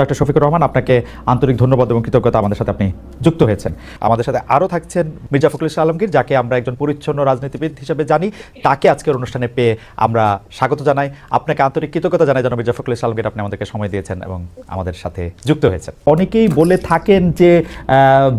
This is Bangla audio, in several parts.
ডক্টর শফিকুর রহমান, আপনাকে আন্তরিক ধন্যবাদ এবং কৃতজ্ঞতা আমাদের সাথে আপনি যুক্ত হয়েছেন। আমাদের সাথে আরও থাকছেন মির্জা ফখরুল ইসলাম আলমগীর, যাকে আমরা একজন পরিচ্ছন্ন রাজনীতিবিদ হিসেবে জানি। তাকে আজকের অনুষ্ঠানে পেয়ে আমরা স্বাগত জানাই। আপনাকে আন্তরিক কৃতজ্ঞতা জানাই যেন মির্জা ফখরুল ইসলাম আলমগীর, আপনি আমাদেরকে সময় দিয়েছেন এবং আমাদের সাথে যুক্ত হয়েছেন। অনেকেই বলে থাকেন যে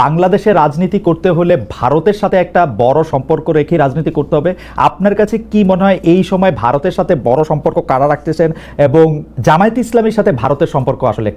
বাংলাদেশে রাজনীতি করতে হলে ভারতের সাথে একটা বড় সম্পর্ক রেখে রাজনীতি করতে হবে। আপনার কাছে কি মনে হয় এই সময় ভারতের সাথে বড় সম্পর্ক কারা রাখতেছেন এবং জামায়াত ইসলামের সাথে ভারতের সম্পর্ক আসলে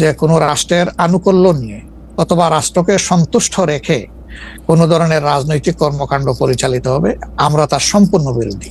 যে কোনো রাষ্ট্রের আনুকূল্য নিয়ে অথবা রাষ্ট্রকে সন্তুষ্ট রেখে কোনো ধরনের রাজনৈতিক কর্মকাণ্ড পরিচালিত হবে, আমরা তার সম্পূর্ণ বিরোধী।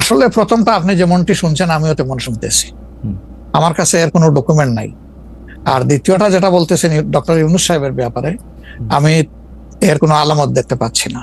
আসলে প্রথমটা আপনি যেমনটি শুনছেন আমিও তেমন শুনতেছি। আমার কাছে এর কোনো ডকুমেন্ট নাই। আর দ্বিতীয়টা যেটা বলতেছেন ডক্টর ইউনুস সাহেবের ব্যাপারে আমি এর কোনো আলামত দেখতে পাচ্ছি না।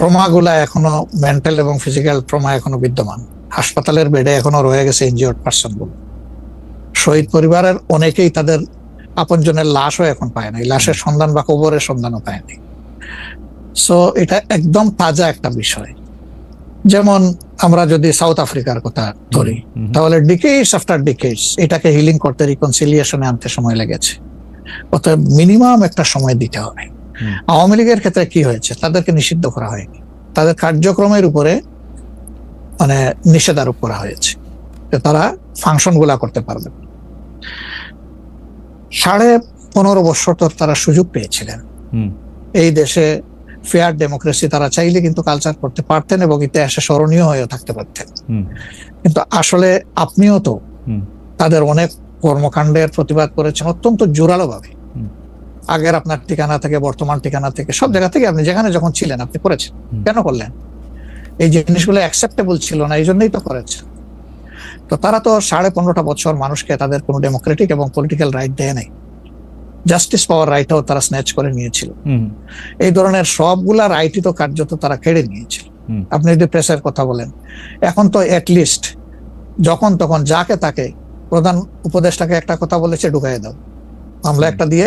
হুম এখনও মেন্টাল এবং ফিজিক্যাল ট্রমা এখনও বিদ্যমান। হাসপাতালের বেডে এখনও রয়ে গেছে ইনজিওর্ড পার্সনগুলো। শহীদ পরিবারের অনেকেই তাদের আপনজনের লাশও এখন পায় না লাশের সন্ধান বা কবরের সন্ধানও পায়নি সো এটা একদম তাজা একটা বিষয়। যেমন আমরা যদি সাউথ আফ্রিকার কথা ধরি তাহলে ডিকেটস আফটার ডিকেটস এটাকে হিলিং করতে রিকনসিলিয়েশনে আনতে সময় লেগেছে। অতএব মিনিমাম একটা সময় দিতে হবে। আওয়ামী লীগের ক্ষেত্রে কি হয়েছে? তাদেরকে নিষিদ্ধ করা হয়নি। তাদের কার্যক্রমের উপরে মানে নিষেধারোপ করা হয়েছে যে তারা ফাংশনগুলা করতে পারবে। সাড়ে পনেরো বছর তো তারা সুযোগ পেয়েছিলেন। হুম, এই দেশে ফেয়ার ডেমোক্রেসি তারা চাইলে কিন্তু কালচার করতে পারতেন এবং ইতিহাসে স্মরণীয় হয়ে থাকতে পারতেন। কিন্তু আসলে আপনিও তো তাদের অনেক কর্মকাণ্ডের প্রতিবাদ করেছেন অত্যন্ত জোরালো ভাবে। আগের আপনার ঠিকানা থেকে বর্তমান ঠিকানা থেকে সব জায়গা থেকে আপনি যেখানে যখন ছিলেন আপনি করেছেন। কেন করলেন? এই জিনিসগুলো অ্যাকসেপ্টেবল ছিল না এই জন্যই তো করেছে তো তারা তো সাড়ে পনেরোটা বছর মানুষকে তাদের কোনো ডেমোক্রেটিক এবং পলিটিক্যাল রাইট দেয় নাই। জাস্টিস পাওয়ার রাইটও তারা স্ন্যাচ করে নিয়েছিল। এই ধরনের সবগুলা রাইটই তো কার্যত তারা কেড়ে নিয়েছিল। আপনি যদি প্রেসের কথা বলেন এখন তো লিস্ট যখন তখন যাকে তাকে প্রধান উপদেষ্টাকে একটা কথা বলেছে ঢুকাই দাও। মামলা একটা দিয়ে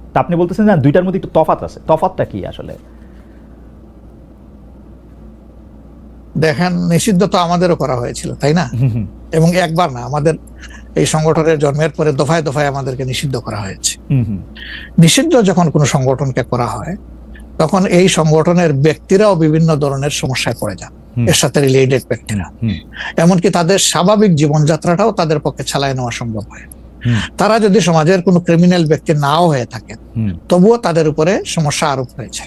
তা আপনি বলতেছেন না দুইটার মধ্যে একটু তফাৎ আছে। তফাৎটা কি আসলে? দেখেন নিষিদ্ধ তো আমাদেরও করা হয়েছিল তাই না? এবং একবার না আমাদের এই সংগঠনের জন্মের পরে দফায় দফায় আমাদেরকে নিষিদ্ধ করা হয়েছে। নিষিদ্ধ যখন কোনো সংগঠনকে করা হয় তখন এই সংগঠনের ব্যক্তিরাও বিভিন্ন ধরনের সমস্যায় পড়ে যান এর সাথে রিলেটেড ব্যক্তিরা। এমনকি তাদের স্বাভাবিক জীবনযাত্রাটাও তাদের পক্ষে চালায় নেওয়া সম্ভব হয়। তারা যদি সমাজের কোনো ক্রিমিনাল ব্যক্তি নাও হয়ে থাকে তবুও তাদের উপরে সমস্যা আরোপ হয়েছে।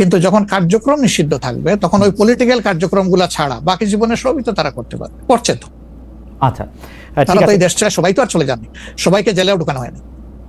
কিন্তু যখন কার্যক্রম নিষিদ্ধ থাকবে তখন ওই পলিটিক্যাল কার্যক্রম কার্যক্রমগুলো ছাড়া বাকি জীবনে সবই তো তারা করতে পারবে করছে তো। আচ্ছা তারা তো এই দেশ ছেড়ে সবাই তো আর চলে যাননি। সবাইকে জেলেও ঢুকানো হয়নি।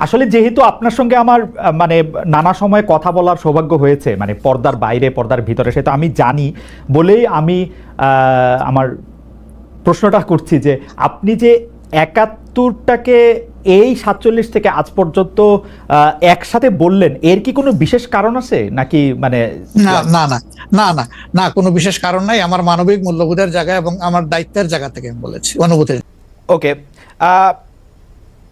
আসলে যেহেতু আপনার সঙ্গে আমার মানে নানা সময় কথা বলার সৌভাগ্য হয়েছে মানে পর্দার বাইরে পর্দার ভিতরে সেটা আমি জানি বলেই আমি আমার প্রশ্নটা করছি যে আপনি যে একাত্তরটাকে এই সাতচল্লিশ থেকে আজ পর্যন্ত আহ, একসাথে বললেন এর কি কোনো বিশেষ কারণ আছে? নাকি মানে না না না না না না কোনো বিশেষ কারণ নাই। আমার মানবিক মূল্যবোধের জায়গা এবং আমার দায়িত্বের জায়গা থেকে আমি বলেছি অনুভূতির। ওকে আহ,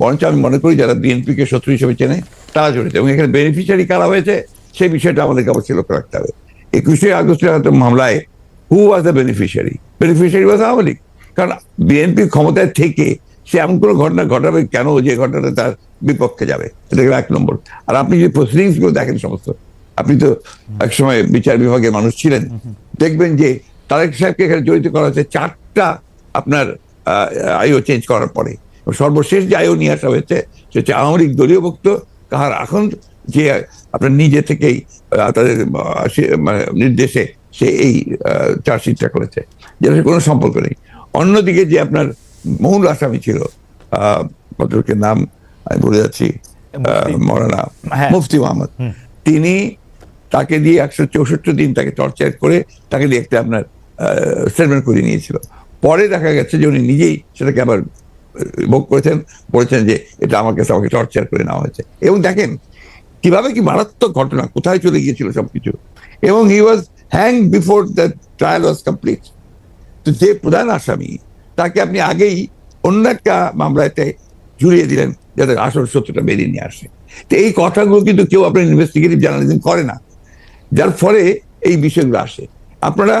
বরঞ্চ আমি মনে করি যারা বিএনপিকে শত্রু হিসেবে চেনে, তারা জড়িত। এবং এখানে বেনিফিশিয়ারি কারা হয়েছে সেই বিষয়টা আমাদেরকে অবশ্যই লক্ষ্য রাখতে হবে। একুশে আগস্টের মামলায় who was the beneficiary beneficiary was Awami League. কারণ বিএনপি ক্ষমতায় থেকে সে এমন কোনো ঘটনা ঘটাবে কেন, যে ঘটনাটা তার বিপক্ষে যাবে? এটা গেল এক নম্বর। আর আপনি যে প্রসিডিংসগুলো দেখেন সমস্ত, আপনি তো একসময় বিচার বিভাগের মানুষ ছিলেন, দেখবেন যে তারেক সাহেবকে এখানে জড়িত করা হয়েছে চারটা আপনার আইও চেঞ্জ করার পরে। সর্বশেষ যে আইও নিয়ে আসা হয়েছে সেটা হচ্ছে আওয়ামী লীগ দলীয় ভুক্ত কাহার এখন যে আপনার নিজে থেকেই তাদের মানে নির্দেশে সে এই চার্জশিটটা করেছে। যেটা কোনো সম্পর্ক নেই। অন্যদিকে যে আপনার মূল আসামি ছিল আহ, ভদ্রলোকের নাম আমি ভুলে যাচ্ছি আহ, মুফতি। হ্যাঁ। মুফতি মোহাম্মদ। তিনি তাকে দিয়ে একশো চৌষট্টি দিন তাকে টর্চার করে তাকে দিয়ে একটা আপনার স্টেটমেন্ট করে নিয়েছিল। পরে দেখা গেছে যে উনি নিজেই সেটাকে আবার ভোগ করেছেন বলেছেন যে এটা আমাকে আমাকে টর্চার করে নেওয়া হয়েছে। এবং দেখেন কীভাবে কি মারাত্মক ঘটনা কোথায় চলে গিয়েছিল সবকিছু। এবং he was hang before the trial was complete তো যে প্রধান আসামি তাকে আপনি আগেই অন্য একটা মামলাতে জুড়িয়ে দিলেন যাতে আসল সত্যটা বেরিয়ে নিয়ে আসে। তো এই কথাগুলো কিন্তু কেউ আপনার ইনভেস্টিগেটিভ জার্নালিজম করে না। যার ফলে এই বিষয়গুলো আসে। আপনারা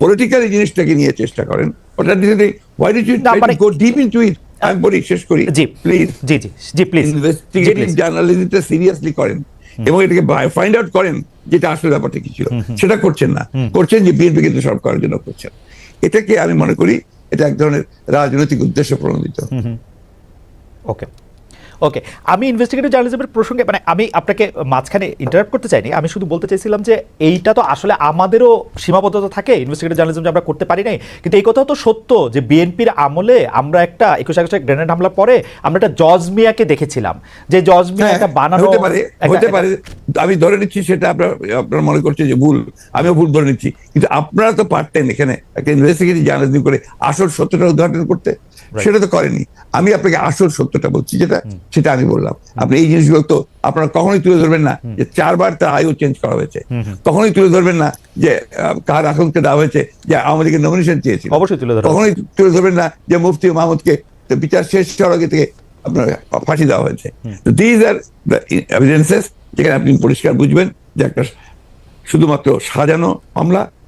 পলিটিক্যাল জিনিসটাকে নিয়ে চেষ্টা করেন। ওটা why did you go deep into it আমি বলি শেষ করি? জি প্লিজ জি জি জি প্লিজ ইনভেস্টিগেটিভ জার্নালিজমটা সিরিয়াসলি করেন এবং এটাকে ফাইন্ড আউট করেন যেটা আসলে ব্যাপারটা কি ছিল। সেটা করছেন না। করছেন যে বিএনপি কিন্তু সব করার জন্য করছেন। এটাকে আমি মনে করি এটা এক ধরনের রাজনৈতিক উদ্দেশ্য প্রণোদিত। ওকে ওকে আমি ইনভেস্টিগেটিভ জার্নালিজমের প্রসঙ্গে মানে আমি আপনাকে মাঝখানে ইন্টারাপ্ট করতে চাইনি। আমি শুধু বলতে চাইছিলাম যে এইটা তো আসলে আমাদেরও সীমাবদ্ধতা থাকে ইনভেস্টিগেটিভ জার্নালিজম যে আমরা করতে পারি নাই। কিন্তু এই কথাও তো সত্য যে বিএনপির আমলে আমরা একটা একুশ আগস্টে গ্রেনেড হামলা পরে আমরা একটা জজ মিয়াকে দেখেছিলাম। যে জজ মিয়া হ্যাঁ, একটা বানানো হতে পারে হতে পারে। আমি ধরে নিচ্ছি সেটা আপনার আপনার মনে করছে যে ভুল। আমিও ভুল ধরে নিচ্ছি। কিন্তু আপনারা তো পারতেন এখানে। একটা ইনভেস্টিগেটিভ জার্নালিজম করে আসল সত্যটা উদ্ঘাটন করতে। সেটা তো করেনি। আমি আপনাকে আসল সত্যটা বলছি যেটা সেটা আমি বললাম। আপনি এই জিনিসগুলো তো আপনারা কখনোই তুলে ধরবেন না যে চারবার তার আয়ু চেঞ্জ করা হয়েছে। কখনোই তুলে ধরবেন না যে কার আকাঙ্ক্ষা দেওয়া হয়েছে যে লীগের নমিনেশন চেয়েছিল। অবশ্যই তুলে কখনোই তুলে ধরবেন না যে মুফতি মাহমুদকে বিচার শেষ হওয়ার আগে থেকে আপনার ফাঁসি দেওয়া হয়েছে। তো দিজ আর দ্য এভিডেন্সেস যেখানে আপনি পরিষ্কার বুঝবেন যে একটা শুধুমাত্র সাজানো মামলা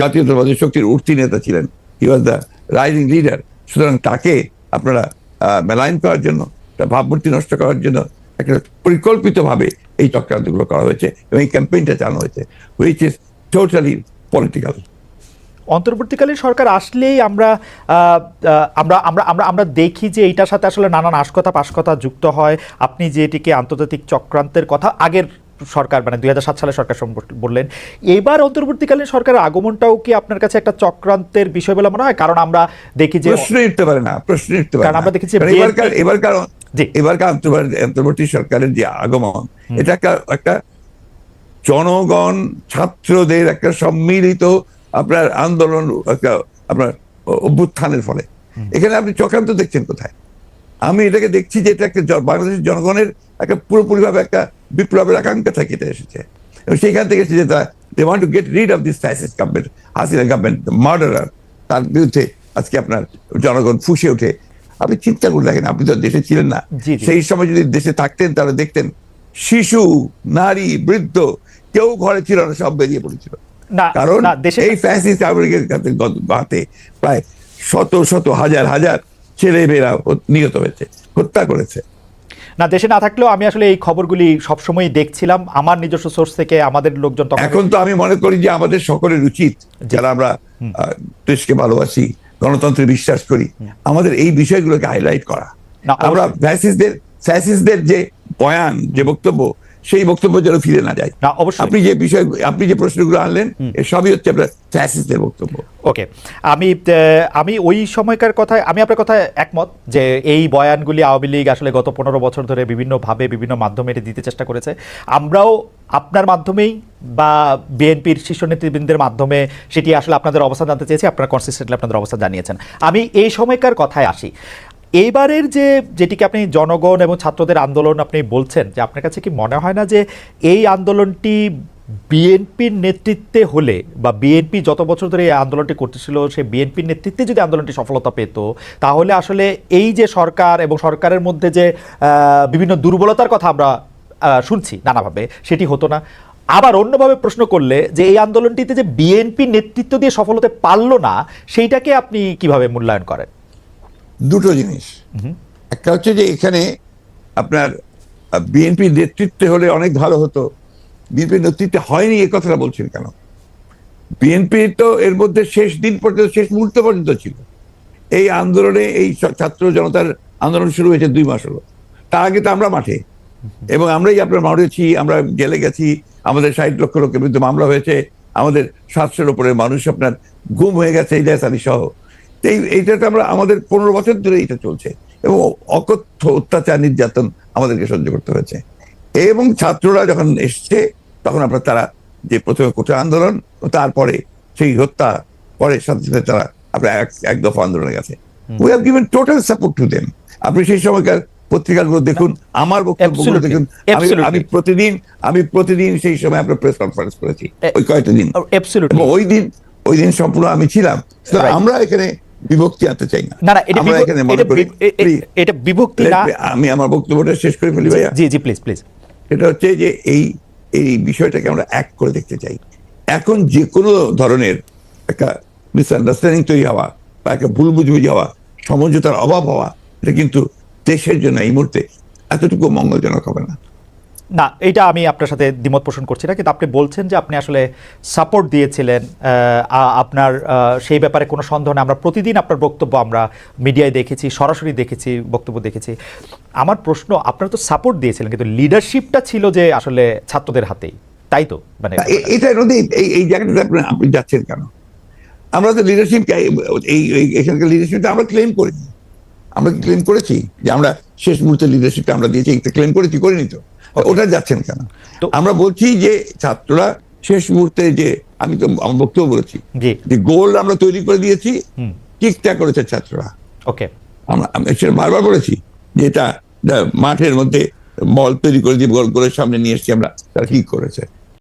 জাতীয়তাবাদী শক্তির উঠতি নেতা ছিলেন। He was the rising leader সুতরাং তাকে আপনারা মেলাইন করার জন্য, তার ভাবমূর্তি নষ্ট করার জন্য একটা পরিকল্পিতভাবে এই চক্রান্তগুলো করা হয়েছে এবং এই ক্যাম্পেইনটা চালানো হয়েছে হুইচ ইজ টোটালি পলিটিক্যাল অন্তর্বর্তীকালীন সরকার আসলেই আমরা আমরা আমরা আমরা আমরা দেখি যে এইটার সাথে আসলে নানান আশকতা পাশকতা যুক্ত হয়। আপনি যেটিকে আন্তর্জাতিক চক্রান্তের কথা আগের সরকার মানে দুই হাজার সাত সালে সরকার বললেন। এবার অন্তর্বর্তীকালীন সরকারের আগমনটাও কি আপনার কাছে একটা চক্রান্তের বিষয় বলে মনে হয়? কারণ আমরা দেখি যে প্রশ্ন উঠতে পারে না প্রশ্ন উঠতে পারে আমরা দেখেছি এবারকার এবারকার এবারকার অন্তর্বর্তী সরকারের যে আগমন এটা একটা একটা জনগণ ছাত্রদের একটা সম্মিলিত আপনার আন্দোলন একটা আপনার অভ্যুত্থানের ফলে। এখানে আপনি চক্রান্ত দেখছেন কোথায়? আমি এটাকে দেখছি যে এটা একটা বাংলাদেশের জনগণের একটা পুরোপুরিভাবে একটা বিপ্লবের আকাঙ্ক্ষা থেকে এটা এসেছে। এবং সেইখান থেকে এসেছে যেটা they want to get rid of this fascist government Hasina government murderer তার বিরুদ্ধে আজকে আপনার জনগণ ফুসে ওঠে। আপনি চিন্তা করে দেখেন আপনি তো দেশে ছিলেন না। সেই সময় যদি দেশে থাকতেন তাহলে দেখতেন শিশু নারী বৃদ্ধ কেউ ঘরে ছিল না সব বেরিয়ে পড়েছিল। কারণ না দেশে এই ফ্যাসিস্ট আমেরিকার কাছে হাতে প্রায় শত শত হাজার হাজার ছেলে মেয়েরা নিহত হয়েছে হত্যা করেছে। না দেশে না থাকলেও আমি আসলে এই খবরগুলি সবসময় দেখছিলাম। আমার নিজস্ব সোর্স থেকে আমাদের লোকজন এখন তো আমি মনে করি যে আমাদের সকলের উচিত যারা আমরা দেশকে ভালোবাসি গণতন্ত্রে বিশ্বাস করি আমাদের এই বিষয়গুলোকে হাইলাইট করা। আমরা ফ্যাসিসদের ফ্যাসিস্টদের যে বয়ান যে বক্তব্য সেই বক্তব্য যেন ফিরে না যায়। না, অবশ্যই। আপনি যে বিষয় আপনি যে প্রশ্নগুলো আনলেন এ সবই হচ্ছে আপনার ফ্যাসিস্টদের বক্তব্য। ওকে। আমি আমি ওই সময়কার কথায় আমি আপনার কথায় একমত যে এই বয়ানগুলি আওয়ামী লীগ আসলে গত পনেরো বছর ধরে বিভিন্নভাবে বিভিন্ন মাধ্যমে এটি দিতে চেষ্টা করেছে। আমরাও আপনার মাধ্যমেই বা বিএনপির শীর্ষ নেতৃবৃন্দের মাধ্যমে সেটি আসলে আপনাদের অবস্থান জানতে চেয়েছি আপনারা কনসিস্টেন্টলি আপনাদের অবস্থান জানিয়েছেন। আমি এই সময়কার কথায় আসি। এইবারের যে, যেটিকে আপনি জনগণ এবং ছাত্রদের আন্দোলন আপনি বলছেন, যে আপনার কাছে কি মনে হয় না যে এই আন্দোলনটি বিএনপির নেতৃত্বে হলে বা বিএনপি যত বছর ধরে এই আন্দোলনটি করতেছিল সে বিএনপির নেতৃত্বে যদি আন্দোলনটি সফলতা পেত, তাহলে আসলে এই যে সরকার এবং সরকারের মধ্যে যে বিভিন্ন দুর্বলতার কথা আমরা শুনছি নানাভাবে, সেটি হতো না। আবার অন্যভাবে প্রশ্ন করলে যে এই আন্দোলনটিতে যে বিএনপি নেতৃত্ব দিয়ে সফল হতে পারল না, সেইটাকে আপনি কীভাবে মূল্যায়ন করেন? দুটো জিনিস। একটা হচ্ছে যে এখানে আপনার বিএনপি নেতৃত্বে হলে অনেক ভালো হতো। বিএনপি নেতৃত্বে হয়নি, এ কথাটা বলছেন কেন? বিএনপি তো এর মধ্যে শেষ দিন পর্যন্ত, শেষ মুহূর্ত পর্যন্ত ছিল। এই আন্দোলনে এই ছাত্র জনতার আন্দোলন শুরু হয়েছে দুই মাস হলো। তার আগে তো আমরা মাঠে। এবং আমরাই আপনার মারেছি আমরা জেলে গেছি, আমাদের ষাট লক্ষ লোকের বিরুদ্ধে মামলা হয়েছে, আমাদের সাতশোর উপরে মানুষ আপনার গুম হয়ে গেছে ইলিয়াস আলী সহ। এই এইটা তো আমরা আমাদের পনেরো বছর ধরে এটা চলছে এবং অকথ্য অত্যাচার নির্যাতন আমাদেরকে সহ্য করতে হয়েছে। এবং ছাত্ররা যখন এসছে তখন আপনার তারা যে প্রথমে কোটা আন্দোলন তারপরে সেই হত্যা পরে সাথে সাথে তারা আপনার এক এক দফা আন্দোলনে গেছে। We have given total support to them আপনি সেই সময়কার পত্রিকাগুলো দেখুন আমার বক্তব্যগুলো দেখুন। আমি আমি প্রতিদিন আমি প্রতিদিন সেই সময় আপনার প্রেস কনফারেন্স করেছি ওই কয়েকটা দিন। অ্যাবসলিউটলি ওই দিন ওই দিন সম্পূর্ণ আমি ছিলাম। আমরা এখানে বিভক্তি আনতে চাই না। না এটা আমরা এখানে মনে করি এটা বিভক্তি না আমি আমার বক্তব্যটা শেষ করে ফেলি ভাইয়া। জি জি প্লিজ প্লিজ সেটা হচ্ছে যে এই এই বিষয়টাকে আমরা এক করে দেখতে চাই। এখন যে কোনো ধরনের একটা মিসআন্ডারস্ট্যান্ডিং তৈরি হওয়া বা একটা ভুল বুঝবুঝি হওয়া সমঝোতার অভাব হওয়া এটা কিন্তু দেশের জন্য এই মুহূর্তে এতটুকু মঙ্গলজনক হবে না। না এটা আমি আপনার সাথে দ্বিমত পোষণ করছি না, কিন্তু আপনি বলছেন যে আপনি আসলে সাপোর্ট দিয়েছিলেন আপনার সেই ব্যাপারে কোনো সন্দেহ নেই। আমরা প্রতিদিন আপনার বক্তব্য আমরা মিডিয়ায় দেখেছি, সরাসরি দেখেছি, বক্তব্য দেখেছি। আমার প্রশ্ন, আপনারা তো সাপোর্ট দিয়েছিলেন, কিন্তু লিডারশিপটা ছিল যে আসলে ছাত্রদের হাতেই, তাই তো? মানে তা এ- এটার এই এই জায়গাটাতে আপনি যাচ্ছেন কেন? আমরা তো লিডারশিপ এই এখানকার লিডারশিপটা আমরা ক্লেম করিনি। আমরা ক্লেম করেছি যে আমরা শেষ মুহূর্তে লিডারশিপটা আমরা দিয়েছি এটা ক্লেম করেছি, করিনি তো। ওটা যাচ্ছেন কেন? তো- আমরা বলছি যে ছাত্ররা শেষ মুহূর্তে যে আমি তো আমার বক্তব্য বলেছি যে গোল আমরা তৈরি করে দিয়েছি কিকটা করেছে ছাত্ররা? ওকে আমরা আমি সেটা বারবার বলেছি যে এটা মাঠের মধ্যে বল তৈরি করে দিয়ে গোল গোলের সামনে নিয়ে এসেছি আমরা তারা কি করেছে?